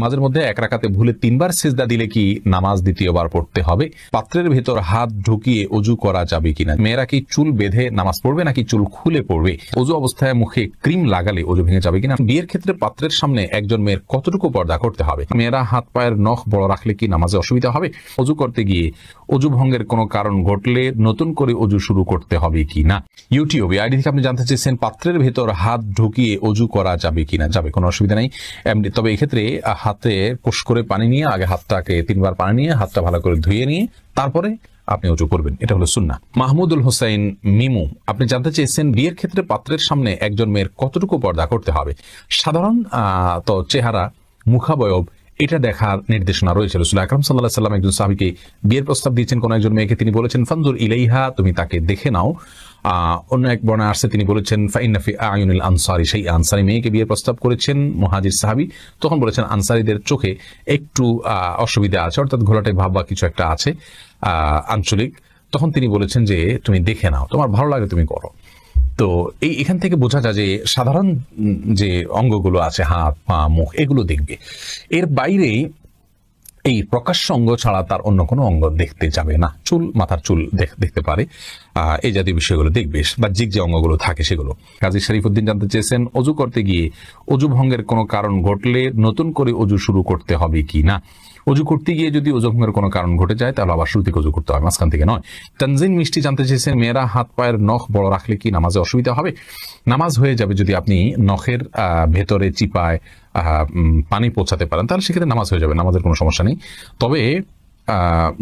নামাজের মধ্যে এক রাকাতে ভুলে তিনবার সেজদা দিলে কি নামাজ দ্বিতীয়বার পড়তে হবে? পাত্রের ভেতর হাত ঢুকিয়ে অজু করা যাবে কিনা? মেয়েরা কি চুল বেঁধে নামাজ পড়বে নাকি চুল খুলে পড়বে? অজু অবস্থায় মুখে ক্রিম লাগালে অজু ভেঙে যাবে কিনা? বিয়ের ক্ষেত্রে পাত্রের সামনে একজন মেয়ের কতটুকু পর্দা করতে হবে? মেয়েরা হাত পায়ের নখ বড় রাখলে কি নামাজে অসুবিধা হবে? অজু করতে গিয়ে অজু ভঙ্গের কোনো কারণ ঘটলে নতুন করে অজু শুরু করতে হবে কি না ইউটিউবে আইডি থেকে আপনি জানতে চেয়েছেন পাত্রের ভেতর হাত ঢুকিয়ে অজু করা যাবে কিনা? যাবে কোনো অসুবিধা নেই। তবে এক্ষেত্রে আহ, হাতে কোষ করে পানি নিয়ে, আগে হাতটাকে তিনবার পানি নিয়ে, হাতটা ভালো করে ধুয়ে নিয়ে, তারপরে আপনি উঁচু করবেন। এটা হলো সুন্না মাহমুদুল হোসেন, মিমু, আপনি জানতে চেয়েছেন বিয়ের ক্ষেত্রে পাত্রের সামনে একজন মেয়ের কতটুকু পর্দা করতে হবে। সাধারণ তো চেহারা, মুখাবয়ব, এটা দেখার নির্দেশনা রয়েছে। রসুল আকরম সাল্লাহ সাল্লাম একজন সাহাবিকে বিয়ের প্রস্তাব দিয়েছেন, কোন একজন মেয়েকে তিনি বলেছেন, ফানজুর ইলাইহা, তুমি তাকে দেখে নাও। অন্য এক বর্ণে আসছে, তিনি বলেছেন ফাইনাফি আয়ুনুল আনসারি সেই আনসারি মেয়েকে বিয়ের প্রস্তাব করেছেন মহাজির সাহাবি। তখন বলেছেন, আনসারিদের চোখে একটু অসুবিধা আছে। অর্থাৎ ঘোলাটে ভাব বা কিছু একটা আছে আঞ্চলিক। তখন তিনি বলেছেন যে, তুমি দেখে নাও, তোমার ভালো লাগে তুমি করো। তো এই, এখান থেকে বোঝা যায় যে, সাধারণ যে অঙ্গগুলো আছে, হাত, পা, মুখ, এগুলো দেখবে। এর বাইরে এই প্রকাশ্য অঙ্গ ছাড়া তার অন্য কোনো অঙ্গ দেখতে যাবে না। চুল, মাথার চুল দেখ- দেখতে পারে। এই জাতীয় বিষয়গুলো দেখবে বাহ্যিক যে অঙ্গগুলো থাকে সেগুলো। কাজী শরীফুদ্দিন জানতে চেয়েছেন, অজু করতে গিয়ে অজু ভঙ্গের কোনো কারণ ঘটলে নতুন করে অজু শুরু করতে হবে কি না? অজু করতে গিয়ে যদি ভঙ্গের কোনো কারণ ঘটে যায়, তাহলে আবার শুরু থেকে অজু করতে হয়। মাঝখান থেকে নয়। তানজিন মিষ্টি জানতে চেয়েছেন, মেয়েরা হাত পায়ের নখ বড় রাখলে কি নামাজে অসুবিধা হবে? নামাজ হয়ে যাবে যদি আপনি নখের ভেতরে চিপায় পানি পৌঁছাতে পারেন, তাহলে সেক্ষেত্রে নামাজ হয়ে যাবে, নামাজের কোনো সমস্যা নেই। তবে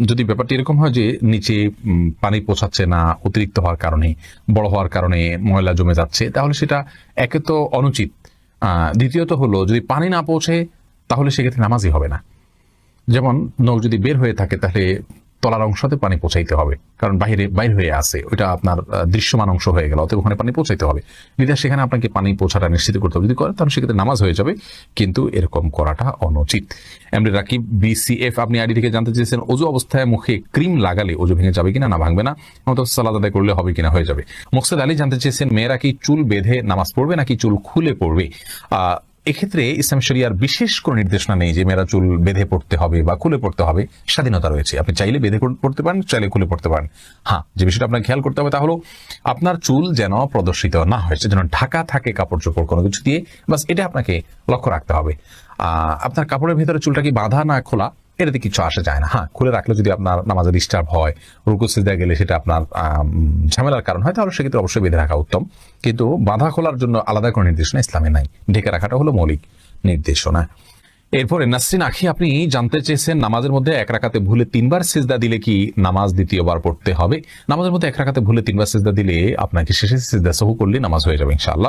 যদি ব্যাপারটি এরকম হয় যে নিচে পানি পৌঁছাচ্ছে না, অতিরিক্ত হওয়ার কারণে, বড় হওয়ার কারণে ময়লা জমে যাচ্ছে, তাহলে সেটা একে তো অনুচিত। দ্বিতীয়ত হলো, যদি পানি না পৌঁছে, তাহলে সেক্ষেত্রে নামাজই হবে না। যেমন নখ যদি বের হয়ে থাকে, তাহলে তলার অংশতে পানি পৌঁছাইতে হবে। কারণ বাইরে বাইর হয়ে আছে, ওইটা আপনার দৃশ্যমান অংশ হয়ে গেল, অতএব ওখানে পানি পৌঁছাইতে হবে। বিধায় সেখানে আপনাকে পানি পৌঁছাটা নিশ্চিত করতে হবে। যদি করে, তাহলে সেক্ষেত্রে নামাজ হয়ে যাবে, কিন্তু এরকম করাটা অনুচিত। এমনি রাকিব, বিসিএফ, আপনি আইডি থেকে জানতে চেয়েছেন, অজু অবস্থায় মুখে ক্রিম লাগালে অজু ভেঙে যাবে কিনা? না, ভাঙবে না। মতো সালাদ আদায় করলে হবে কিনা, হয়ে যাবে। মোকসেদ আলী জানতে চেয়েছেন, মেয়েরা কি চুল বেঁধে নামাজ পড়বে, নাকি চুল খুলে পড়বে? এক্ষেত্রে ইসলাম শরিয়ার বিশেষ কোনো নির্দেশনা নেই যে মেয়েরা চুল বেঁধে পড়তে হবে বা খুলে পড়তে হবে, স্বাধীনতা রয়েছে। আপনি চাইলে বেঁধে পড়তে পারেন, চাইলে খুলে পড়তে পারেন। হ্যাঁ যে বিষয়টা আপনাকে খেয়াল করতে হবে তা হলো, আপনার চুল যেন প্রদর্শিত না হয়েছে যেন ঢাকা থাকে কাপড় চোপড় কোনো কিছু দিয়ে, বাস এটা আপনাকে লক্ষ্য রাখতে হবে। আপনার কাপড়ের ভেতরে চুলটা কি বাঁধা না খোলা? এটাতে কিছু আসে যায় না। হ্যাঁ খুলে রাখলে যদি আপনার নামাজে ডিস্টার্ব হয়, রুকু সিজদা গেলে সেটা আপনার ঝামেলার কারণ হয়, তাহলে সেক্ষেত্রে অবশ্যই বেঁধে রাখা উত্তম। কিন্তু বাঁধা খোলার জন্য আলাদা কোনো নির্দেশনা ইসলামে নাই। ঢেকে রাখাটা হলো মৌলিক নির্দেশনা। এরপরে, নাসরিন আখি, আপনি জানতে চেয়েছেন নামাজের মধ্যে এক রাখাতে ভুলে তিনবার সিজদা দিলে কি নামাজ দ্বিতীয়বার পড়তে হবে? নামাজের মধ্যে এক রাখাতে ভুলে তিনবার সিজদা দিলে আপনাকে শেষে সিজদা সহু করলে নামাজ হয়ে যাবে, ইনশাআল্লাহ।